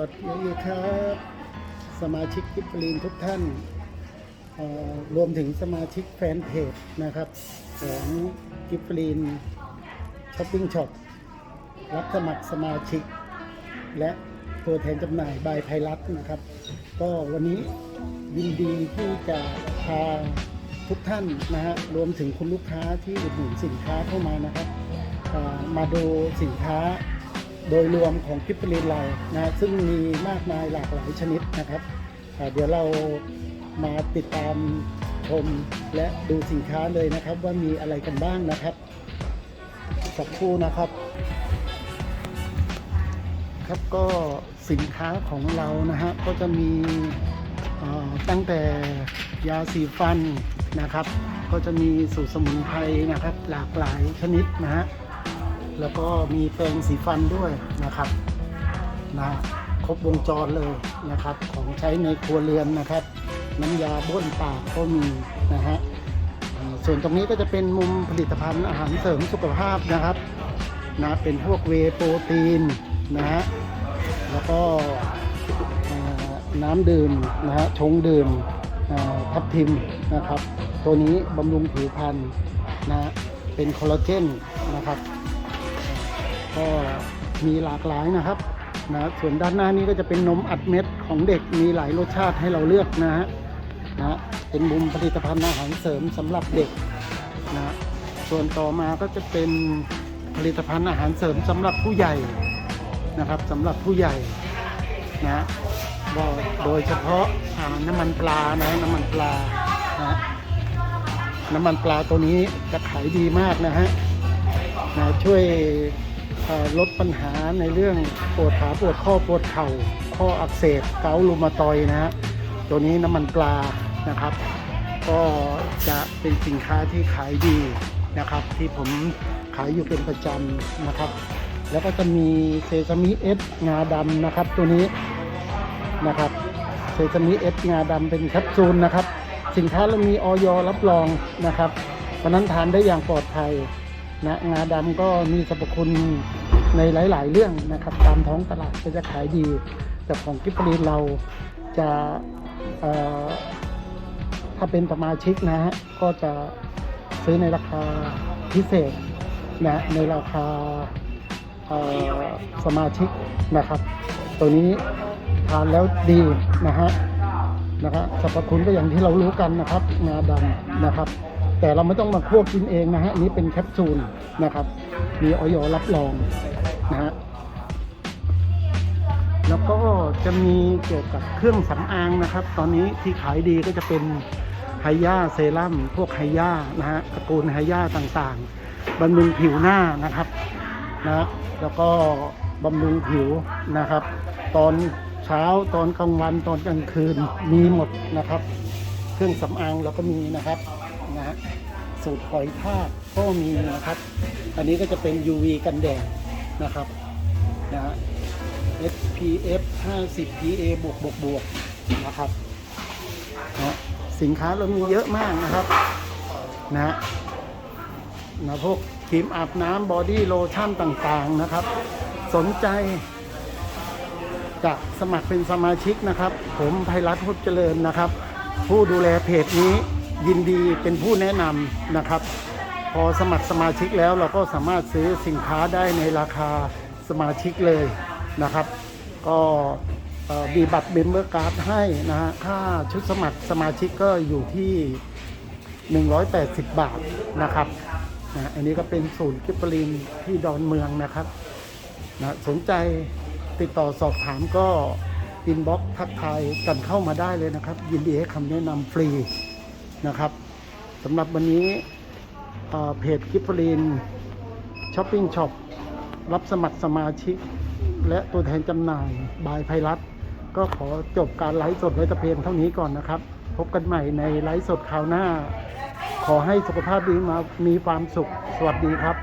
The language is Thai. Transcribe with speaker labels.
Speaker 1: วัสดีครับ สมาชิกกิฟฟลีนทุกท่าน รวมถึงสมาชิกแฟนเพจนะครับของกิฟฟลีนช้อปปิ้งช็อปรับสมัครสมาชิก และตัวแทนจำหน่ายบายไพรัตนะครับ ก็วันนี้ยินดีที่จะพาทุกท่านนะฮะรวมถึงคุณลูกค้าที่อุดหนุนสินค้าเข้ามานะครับมาดูสินค้า โดยรวมของกิฟฟลีนเรานะฮะซึ่งมีมากมายหลากหลายชนิดนะครับ เดี๋ยวเรามาติดตามชมและดูสินค้าเลยนะครับว่ามีอะไรกันบ้างนะครับสักครู่นะครับ ครับก็สินค้าของเรานะฮะก็จะมีตั้งแต่ยาสีฟันนะครับ ก็จะมีสูตรสมุนไพรนะครับ หลากหลายชนิดนะฮะ แล้วก็มีแปรงสีฟันด้วยนะครับนะครบวงจรเลยนะครับ ของใช้ในครัวเรือนนะครับ น้ำยาบ้วนปากก็มีนะฮะส่วนตรงนี้ก็จะเป็นมุมผลิตภัณฑ์อาหารเสริมสุขภาพนะครับนะเป็นพวกเวโปรตีนนะฮะแล้วก็น้ำดื่มนะฮะชงดื่มทับทิมนะครับ ตัวนี้บำรุงผิวพรรณนะเป็นคอลลาเจนนะครับ ก็มีหลากหลายนะครับนะส่วนด้านหน้านี้ก็จะเป็นนมอัดเม็ดของเด็กมีหลายรสชาติให้เราเลือกนะฮะนะเป็นมุมผลิตภัณฑ์อาหารเสริมสำหรับเด็กนะส่วนต่อมาก็จะเป็นผลิตภัณฑ์อาหารเสริมสำหรับผู้ใหญ่นะครับสำหรับผู้ใหญ่นะโดยเฉพาะอ่าน้ำมันปลานะน้ำมันปลานะน้ำมันปลาตัวนี้จะขายดีมากนะฮะนะช่วย ลดปัญหาในเรื่องปวดขาปวดข้อปวดเข่า ข้ออักเสบเกาต์รูมาตอยนะฮะตัวนี้น้ำมันปลานะครับ ก็จะเป็นสินค้าที่ขายดีนะครับ ที่ผมขายอยู่เป็นประจำนะครับ แล้วก็จะมีเซซามิเอสงาดำนะครับ ตัวนี้นะครับเซซามิเอสงาดำเป็นแคปซูลนะครับ สินค้าเรามีออยรับรองนะครับเพราะนั้นทานได้อย่างปลอดภัย นะงาดำก็มีสรรพคุณในหลาย ๆ เรื่องนะครับ ตามท้องตลาดก็จะขายดี แต่ของกิฟฟรีนเราจะถ้าเป็นสมาชิกนะฮะก็จะซื้อในราคาพิเศษนะในราคาสมาชิกนะครับ ตัวนี้ทานแล้วดีนะฮะนะครับสรรพคุณก็อย่างที่เรารู้กันนะครับ งาดำนะครับ แต่เราไม่ต้องมาควบกินเองนะฮะอันนี้เป็นแคปซูลนะครับ มีออยรับรองนะฮะแล้วก็จะมีเกี่ยวกับเครื่องสำอางนะครับ ตอนนี้ที่ขายดีก็จะเป็นไฮยาเซรั่มพวกไฮยานะฮะตระกูลไฮยาต่างๆบำรุงผิวหน้านะครับนะแล้วก็บำรุงผิวนะครับ ตอนเช้าตอนกลางวันตอนกลางคืนมีหมดนะครับ เครื่องสำอางเราก็มีนะครับนะฮะสูตรหอยทากก็มีนะครับ อันนี้ก็จะเป็น UV กันแดดนะครับนะฮะ SPF 50 PA บวกบวกบวกนะครับนะสินค้าเรามีเยอะมากนะครับนะนะพวกครีมอาบน้ำบอดี้โลชั่นต่างๆนะครับ สนใจจะสมัครเป็นสมาชิกนะครับ ผมไพรัตพุทธเจริญนะครับ ผู้ดูแลเพจนี้ยินดีเป็นผู้แนะนำนะครับ พอสมัครสมาชิกแล้วเราก็สามารถซื้อสินค้าได้ในราคาสมาชิกเลยนะครับ ก็มีบัตรเบมเบอร์การ์ดให้นะฮะค่าชุดสมัครสมาชิกก็อยู่ที่ 180 บาทนะครับนะอันนี้ก็เป็นศูนย์กิฟเฟอรีนที่ดอนเมืองนะครับนะสนใจติดต่อสอบถามก็ อินบ็อกทักทายกันเข้ามาได้เลยนะครับ ยินดีให้คำแนะนำฟรีนะครับสำหรับวันนี้เเพจกิฟฟอรีนช้อปปิ้งช็อปรับสมัครสมาชิก และตัวแทนจำหน่ายบายไพรัตก็ขอจบการไลฟ์สดไว้แต่เพียงเท่านี้ก่อนนะครับ พบกันใหม่ในไลฟ์สดคราวหน้า ขอให้สุขภาพดีมามีความสุข สวัสดีครับ